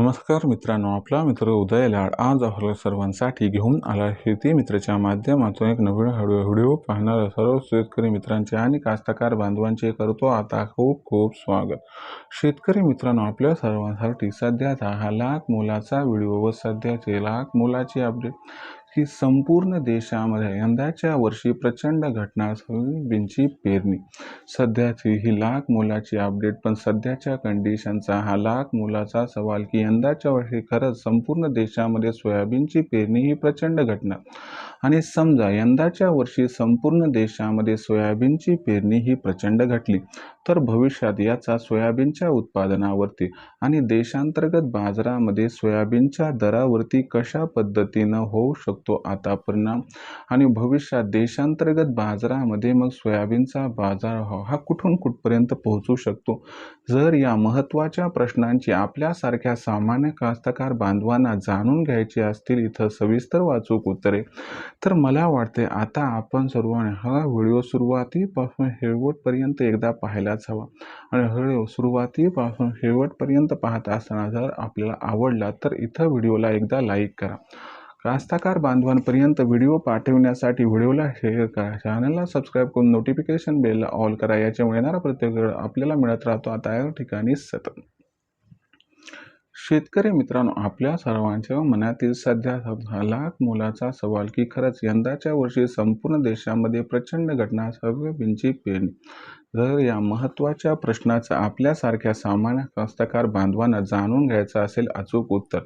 नमस्कार मित्रांनो आपला मित्र उदय लाड आज आपल्या सर्वांसाठी घेऊन आला शेती मित्राच्या माध्यमातून एक नवीन हळू व्हिडिओ पाहणाऱ्या सर्व शेतकरी मित्रांचे आणि कास्तकार बांधवांचे करतो आता खूप खूप स्वागत. शेतकरी मित्रांनो आपल्या सर्वांसाठी सध्याचा हा लाख मुलाचा व्हिडिओ व सध्याचे लाख मुलाचे अपडेट. ही संपूर्ण देशामध्ये यंदाच्या वर्षी प्रचंड घटना सोयाबीनची पेरणी. सध्याची ही लाख मुलाची अपडेट पण सध्याच्या कंडिशनचा हा लाख मुलाचा सवाल की यंदाच्या वर्षी खरंच संपूर्ण देशामध्ये सोयाबीनची पेरणी ही प्रचंड घटना. आणि समजा यंदाच्या वर्षी संपूर्ण देशामध्ये सोयाबीनची पेरणी ही प्रचंड घटली तर भविष्यात याचा सोयाबीनच्या उत्पादनावरती आणि देशांतर्गत बाजारामध्ये सोयाबीनच्या दरावरती कशा पद्धतीनं होऊ शकतो आता परिणाम आणि भविष्यात देशांतर्गत बाजारामध्ये मग सोयाबीनचा बाजारभाव हा कुठून कुठपर्यंत पोहोचू शकतो? जर या महत्त्वाच्या प्रश्नांची आपल्यासारख्या सामान्य कास्तकार बांधवांना जाणून घ्यायची असतील इथं सविस्तर वाचूक उत्तरे. तर मला वाटते आता आपण सर्वांनी हा व्हिडिओ सुरुवातीपासून शेवटपर्यंत एकदा पाहायलाच हवा. आणि व्हिडिओ सुरुवातीपासून शेवटपर्यंत पाहत असताना जर आपल्याला आवडला तर इथं व्हिडिओला एकदा लाईक करा. कास्ताकार बांधवांपर्यंत व्हिडिओ पाठवण्यासाठी व्हिडिओला शेअर करा. चॅनलला सबस्क्राईब करून नोटिफिकेशन बेलला ऑल करा. याच्यामुळे येणारा प्रत्येक वेळ आपल्याला मिळत राहतो. आता या ठिकाणी सतत. शेतकरी मित्रांनो आपल्या सर्वांच्या मनातील सध्या लाख मुलाचा सवाल की खरंच यंदाच्या वर्षी संपूर्ण देशामध्ये प्रचंड घटना सोयाबीनची पेरणी. जर या महत्त्वाच्या प्रश्नाचं आपल्यासारख्या सामान्य कास्तकार बांधवांना जाणून घ्यायचं असेल अचूक उत्तर.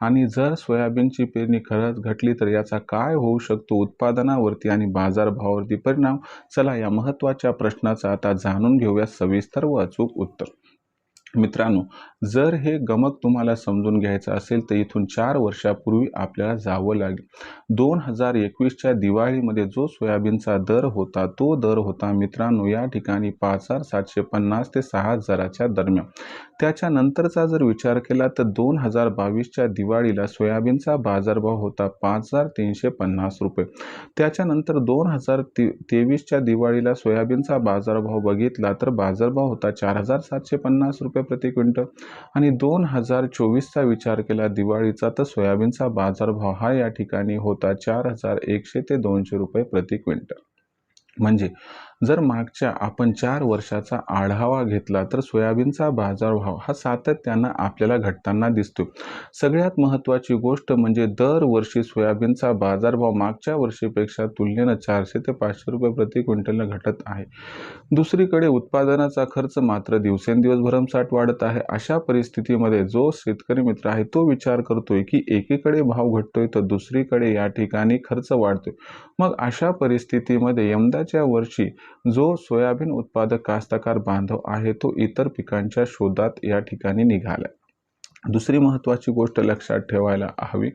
आणि जर सोयाबीनची पेरणी खरंच घटली तर याचा काय होऊ शकतो? उत्पादनावरती आणि बाजारभावावरती परिणाम? चला या महत्त्वाच्या प्रश्नाचं आता जाणून घेऊया सविस्तर व अचूक उत्तर. मित्रांनो जर हे गमक तुम्हाला समजून घ्यायचं असेल तर इथून चार वर्षापूर्वी आपल्याला जावं लागेल. दोन हजार एकवीसच्या दिवाळीमध्ये जो सोयाबीनचा दर होता तो दर होता मित्रांनो या ठिकाणी पाच हजार सातशे पन्नास ते सहा हजाराच्या दरम्यान. त्याच्यानंतरचा जर विचार केला तर दोन हजार बावीसच्या दिवाळीला सोयाबीनचा बाजारभाव होता पाच हजार तीनशे पन्नास रुपये. त्याच्यानंतर दोन हजार ते तेवीसच्या दिवाळीला सोयाबीनचा बाजारभाव बघितला तर बाजारभाव होता चार हजार सातशे पन्नास रुपये. प्रति क्विंटल. आणि दोन हजार चोवीसचा विचार केला दिवाळीचा तर सोयाबीनचा बाजारभाव हा या ठिकाणी होता चार हजार एकशे ते दोनशे रुपये प्रति क्विंटल. म्हणजे जर मागच्या आपण चार वर्षाचा आढावा घेतला तर सोयाबीनचा बाजारभाव हा सातत्यानं आपल्याला घटताना दिसतो सगळ्यात महत्त्वाची गोष्ट म्हणजे दरवर्षी सोयाबीनचा बाजारभाव मागच्या वर्षीपेक्षा तुलनेनं चारशे ते पाचशे रुपये प्रति क्विंटलनं घटत आहे. दुसरीकडे उत्पादनाचा खर्च मात्र दिवसेंदिवस भरमसाठ वाढत आहे. अशा परिस्थितीमध्ये जो शेतकरी मित्र आहे तो विचार करतोय की एकीकडे भाव घटतोय तर दुसरीकडे या ठिकाणी खर्च वाढतोय. मग अशा परिस्थितीमध्ये यंदाच्या वर्षी जो सोयाबीन उत्पादक कास्तकार बांधव आहे तो इतर पिकांच्या शोधात या ठिकाणी निघाला दुसरी महत्त्वाची गोष्ट लक्षात ठेवायला हवी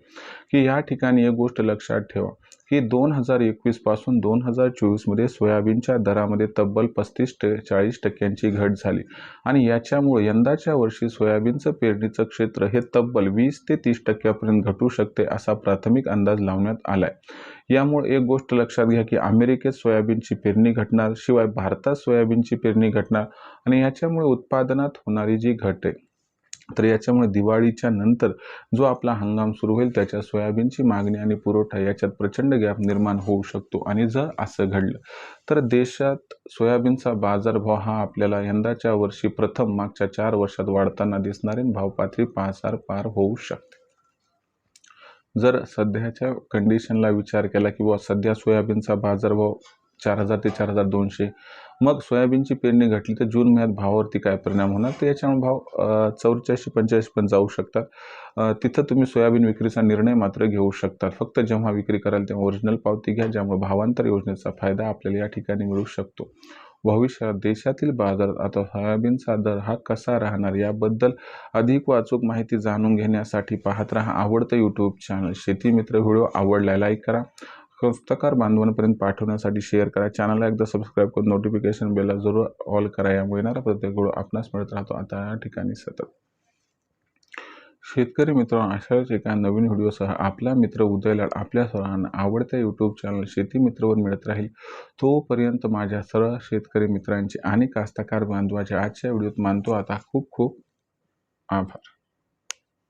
की या ठिकाणी एक गोष्ट लक्षात ठेवा की दोन हजार एकवीसपासून दोन हजार चोवीसमध्ये सोयाबीनच्या दरामध्ये तब्बल पस्तीस ट चाळीस टक्क्यांची घट झाली. आणि याच्यामुळे यंदाच्या वर्षी सोयाबीनचं पेरणीचं क्षेत्र हे तब्बल वीस ते तीस टक्क्यापर्यंत घटू शकते असा प्राथमिक अंदाज लावण्यात आला आहे यामुळे एक गोष्ट लक्षात घ्या की अमेरिकेत सोयाबीनची पेरणी घटणार शिवाय भारतात सोयाबीनची पेरणी घटणार आणि याच्यामुळे उत्पादनात होणारी जी घट आहे तर याच्यामुळे दिवाळीच्या नंतर जो आपला हंगाम सुरू होईल त्याच्या सोयाबीनची मागणी आणि पुरवठा याच्यात प्रचंड गॅप निर्माण होऊ शकतो. आणि जर असं घडलं तर देशात सोयाबीनचा बाजारभाव हा आपल्याला यंदाच्या वर्षी प्रथम मागच्या चार वर्षात वाढताना दिसणारे भावपातळी पातळी पार होऊ शकते. जर सध्याच्या कंडिशनला विचार केला किंवा सध्या सोयाबीनचा बाजारभाव चार हजार ते चार हजार दोनशे. मग सोयाबीनची पेरणी घटली तर जून महिन्यात भावावरती काय परिणाम होणार? तर याच्यामुळे भाव चौऱ्याऐंशी पंच्याऐंशी पण जाऊ शकतात. तिथं तुम्ही सोयाबीन विक्रीचा निर्णय मात्र घेऊ शकतात. फक्त जेव्हा विक्री कराल तेव्हा ओरिजिनल पावती घ्या ज्यामुळे भावांतर योजनेचा फायदा आपल्याला या ठिकाणी मिळू शकतो. भविष्यात देशातील बाजारात आता सोयाबीनचा दर हा कसा राहणार याबद्दल अधिक वाचूक माहिती जाणून घेण्यासाठी पाहत राहा आवडतं यूट्यूब चॅनल शेती मित्र व्हिडिओ आवडला लाईक करा. हस्तकार बांधवांपर्यंत पाठवण्यासाठी शेअर करा. चॅनलला एकदा सबस्क्राईब करून नोटिफिकेशन बेलला जरूर ऑल करा. यामुळे येणारा प्रत्येक गोड आपणास मिळत राहतो. आता या ठिकाणी सतत. शेतकरी मित्र अशाच एका नवीन व्हिडिओसह आपला मित्र उदयलाड आपल्या सर्वांना आवडत्या यूट्यूब चॅनल शेती मित्रवर मिळत राहील. तोपर्यंत माझ्या सर्व शेतकरी मित्रांचे आणि कास्तकार बांधवाच्या आजच्या व्हिडिओत मानतो. आता खूप खूप आभार.